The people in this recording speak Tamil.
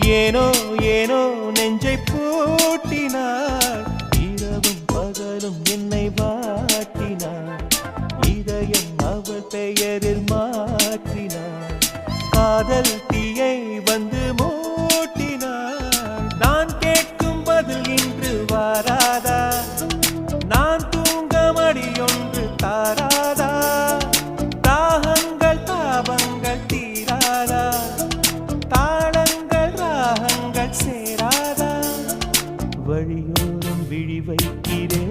ஏனோ ஏனோ நெஞ்சை பூட்டினாள் இரவும் பகலும் என்னை வாட்டினார். இதயம் அவள் பெயரில் மாற்றினார். காதல் தீயை வந்து மூட்டினார். நான் கேட்கும் பதில் இன்று வாராதா? நான் தூங்க மடியொன்று தாரா? வழியோரம் விழி வைக்கிறேன்.